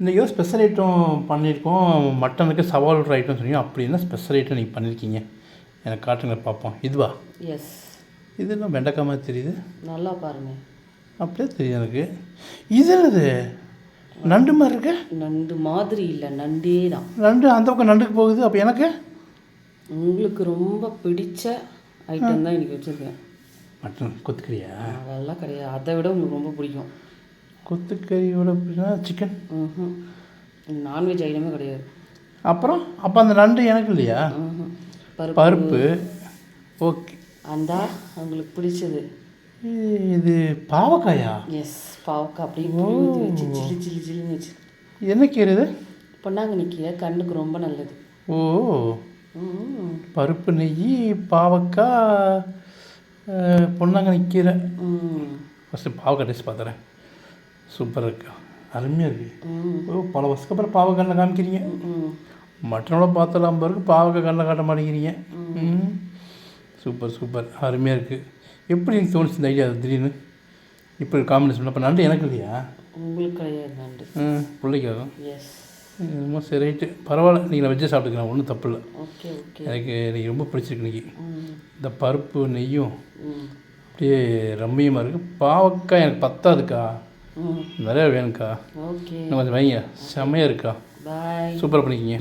இன்றைக்கி special item பண்ணியிருக்கோம் மட்டனுக்கு சவால் விடுற ஐட்டம் சொன்னீங்க அப்படி என்ன ஸ்பெஷல் ஐட்டம் நீங்கள் பண்ணியிருக்கீங்க எனக்கு காட்டுங்க பார்ப்போம். இதுவா? எஸ் இது என்ன வெண்டைக்காய் மாதிரி தெரியுது? நல்லா பாருங்க. அப்படியே தெரியும் எனக்கு. இது என்னது? நண்டு மாதிரி இருக்கு? நண்டு மாதிரி இல்லை நண்டே தான். நண்டு அந்த பக்கம் நண்டுக்கு போகுது அப்போ எனக்கு? உங்களுக்கு ரொம்ப பிடிச்ச ஐட்டம் தான் இன்னைக்கு வச்சுருக்கேன். மட்டன் கொத்துக்கறியா? அதெல்லாம் கிடையாது. அதை விட உங்களுக்கு ரொம்ப பிடிக்கும். கொத்துக்கறியோட அப்படின்னா சிக்கன். நான்வெஜ் ஐட்டமே கிடையாது. அப்புறம் அப்போ அந்த நண்டு எனக்கு இல்லையா. பருப்பு. ஓகே. அந்தா உங்களுக்கு பிடிச்சது. இது பாவக்காயா? எஸ் பாவக்காய் ஊற்றி வச்சு சில்லி சில்லி சில்லின்னு வச்சு. இது என்ன கீரை இது? பொன்னாங்கண்ணி கீரை கண்ணுக்கு ரொம்ப நல்லது. ஓ. பருப்பு நெய் பாவக்காய் பொன்னாங்கண்ணி கீரை. ஃபஸ்ட்டு பாவக்காய் டேஸ்ட் பார்த்துறேன். சூப்பராக இருக்கு. அருமையாக ஓ பல வருஷத்துக்கு அப்புறம் பாவக்காய் காமிக்கிறீங்க. ம் மற்றவங்கள பார்த்தலாம் பிறகு பாவக்காய் கண்ணில் காட்ட மாட்டேங்கிறீங்க. Super super. அருமையாக இருக்குது எப்படி எனக்கு தோணுச்சு இந்த ஐடியா திடீர்னு? இப்போ காம்பினேஷன் அப்போ நண்டு எனக்கு இல்லையா? உங்களுக்கு கிடையாது நண்டு ம் பிள்ளைக்காகும் எஸ் என்னமோ சரி ரைட்டு. பரவாயில்ல நீங்கள் நான் வெஜ்ஜே சாப்பிட்டுக்கலாம் ஒன்றும் தப்பு இல்லை. Okay okay. எனக்கு எனக்கு ரொம்ப பிடிச்சிருக்கு இன்னைக்கு. ம். இந்த பருப்பு நெய்யும் அப்படியே ரம்மியமாக இருக்குது பாவக்காய் எனக்கு பத்தாதுக்கா. நிறையா வேணும்க்கா. ஓகே. இன்னும் கொஞ்சம் வைங்க. செம்மையாக இருக்கா? சூப்பராக பண்ணிக்கிங்க.